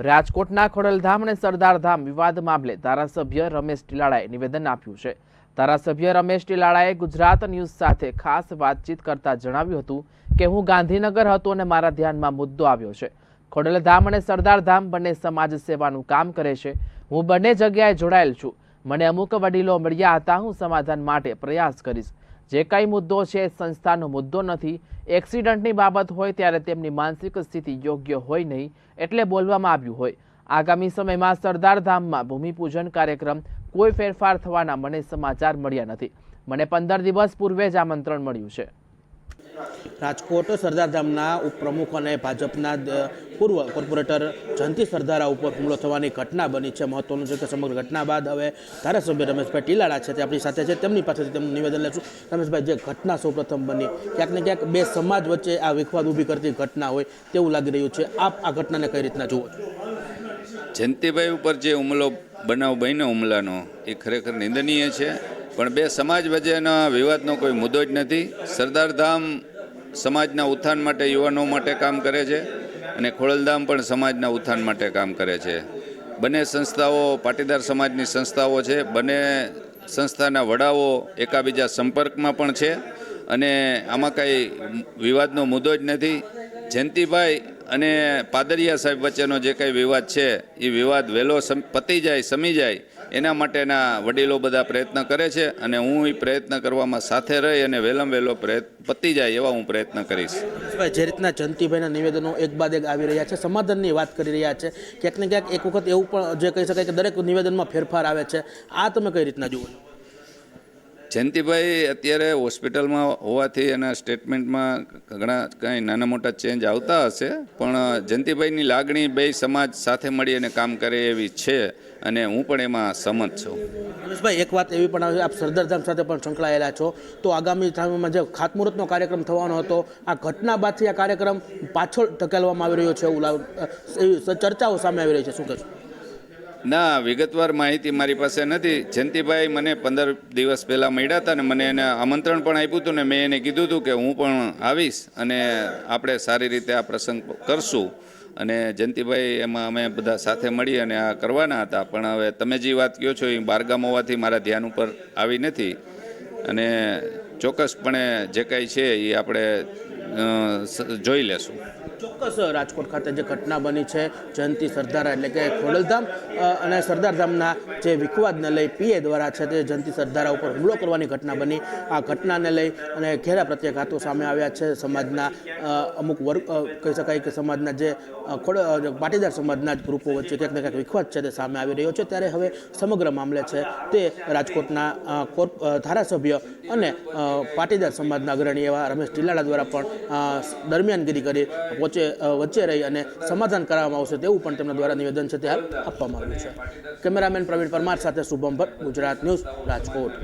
રાજકોટના ખોડલધામ અને સરદારધામ વિવાદ મામલે ધારાસભ્ય રમેશ ટીલાળાએ નિવેદન આપ્યું છે. ધારાસભ્ય રમેશ ટીલાળાએ ગુજરાત ન્યૂઝ સાથે ખાસ વાતચીત કરતા જણાવ્યું હતું કે, હું ગાંધીનગર હતો અને મારા ધ્યાનમાં મુદ્દો આવ્યો છે. ખોડલધામ અને સરદારધામ બંને સમાજ સેવાનું કામ કરે છે. હું બંને જગ્યાએ જોડાયેલ છું. મને અમુક વડીલો મળ્યા હતા. હું સમાધાન માટે પ્રયાસ કરીશ. જે કાંઈ મુદ્દો છે સંસ્થાનો મુદ્દો નથી. એક્સિડન્ટની બાબત હોય ત્યારે તેમની માનસિક સ્થિતિ યોગ્ય હોય નહીં એટલે બોલવામાં આવ્યું હોય. આગામી સમયમાં સરદારધામમાં ભૂમિપૂજન કાર્યક્રમ કોઈ ફેરફાર થવાના મને સમાચાર મળ્યા નથી. મને પંદર દિવસ પૂર્વે જ આમંત્રણ મળ્યું છે. રાજકોટ સરદારધામના ઉપપ્રમુખ અને ભાજપના પૂર્વ કોર્પોરેટર જયંતિ સરદારા ઉપર હુમલો થવાની ઘટના બની છે. મહત્વનું છે કે સમગ્ર ઘટના બાદ હવે ધારાસભ્ય રમેશભાઈ ટીલાળા છે તે આપણી સાથે છે. તેમની પાસેથી તેમનું નિવેદન લેશું. રમેશભાઈ, જે ઘટના સૌપ્રથમ બની, ક્યાંક ને ક્યાંક બે સમાજ વચ્ચે આ વિખવાદ ઊભી કરતી ઘટના હોય તેવું લાગી રહ્યું છે. આપ આ ઘટનાને કઈ રીતના જુઓ છો? જયંતિભાઈ ઉપર જે હુમલો બનાવ બન્યો હુમલાનો, એ ખરેખર નિંદનીય છે. પણ બે સમાજ વચ્ચેના વિવાદનો કોઈ મુદ્દો જ નથી. સરદારધામ સમાજના ઉત્થાન માટે યુવાનો માટે કામ કરે છે અને ખોડલધામ પણ સમાજના ઉત્થાન માટે કામ કરે છે. બંને સંસ્થાઓ પાટીદાર સમાજની સંસ્થાઓ છે. બંને સંસ્થાના વડાઓ એકાબીજા સંપર્કમાં પણ છે અને આમાં કાંઈ વિવાદનો મુદ્દો જ નથી. જયંતિભાઈ અને પાદરિયા સાહેબ વચ્ચેનો જે કંઈ વિવાદ છે, એ વિવાદ વહેલો પતી જાય, સમી જાય એના માટેના વડીલો બધા પ્રયત્ન કરે છે અને હું એ પ્રયત્ન કરવામાં સાથે રહી અને વહેલામ વહેલો પતી જાય એવા હું પ્રયત્ન કરીશ. જે રીતના જયંતિભાઈના નિવેદનો એક બાદ એક આવી રહ્યા છે, સમાધાનની વાત કરી રહ્યા છે. ક્યાંક ને ક્યાંક એક વખત એવું પણ જે કહી શકાય કે દરેક નિવેદનમાં ફેરફાર આવે છે. આ તમે કઈ રીતના જુઓ જયંતિભાઈ અત્યારે હોસ્પિટલમાં હોવાથી એના સ્ટેટમેન્ટમાં ઘણા કંઈ નાના મોટા ચેન્જ આવતા હશે, પણ જયંતિભાઈની લાગણી બે સમાજ સાથે મળી અને કામ કરે એવી છે અને હું પણ એમાં સંમત છું. રમેશભાઈ, એક વાત એવી પણ આવે આપ સરદારધામ સાથે પણ સંકળાયેલા છો. તો આગામી સમયમાં જે ખાતમુહૂર્તનો કાર્યક્રમ થવાનો હતો, આ ઘટના બાદથી આ કાર્યક્રમ પાછળ ધકેલવામાં આવી રહ્યો છે એવું એવી ચર્ચાઓ સામે આવી રહી છે. શું કહેશો? ના, વિગતવાર માહિતી મારી પાસે નથી. જયંતિભાઈ મને પંદર દિવસ પહેલાં મળ્યા હતા ને મને એને આમંત્રણ પણ આપ્યું હતું ને મેં એને કીધું હતું કે હું પણ આવીશ અને આપણે સારી રીતે આ પ્રસંગ કરશું. અને જયંતિભાઈ એમાં અમે બધા સાથે મળી અને આ કરવાના હતા. પણ હવે તમે જે વાત કહો છો એ બારગામ હોવાથી મારા ધ્યાન ઉપર આવી નથી. અને ચોક્કસપણે જે કાંઈ છે એ આપણે જોઈ લેશું. ચોક્કસ રાજકોટ ખાતે જે ઘટના બની છે, જયંતિ સરદારા એટલે કે ખોડલધામ અને સરદારધામના જે વિખવાદને લઈ પીએ દ્વારા છે તે જયંતિ સરદારા ઉપર હુમલો કરવાની ઘટના બની. આ ઘટનાને લઈ અને ઘેરા પ્રત્યાઘાતો સામે આવ્યા છે સમાજના અમુક વર્ગ કહી શકાય કે સમાજના જે ખોડ પાટીદાર સમાજના જ ગ્રુપો વચ્ચે ક્યાંક ને ક્યાંક વિખવાદ છે તે સામે આવી રહ્યો છે. ત્યારે હવે સમગ્ર મામલે છે તે રાજકોટના ધારાસભ્ય અને પાટીદાર સમાજના અગ્રણી એવા રમેશ ટીલાળા દ્વારા પણ દરમિયાનગીરી કરી વચ્ચે વચ્ચે રહી અને સમાધાન કરવામાં આવશે તેવું પણ તેમના દ્વારા નિવેદન છે તે આપવામાં આવ્યું છે. કેમેરામેન પ્રવીણ પરમાર સાથે શુભમ ભટ્ટ, ગુજરાત ન્યૂઝ, રાજકોટ.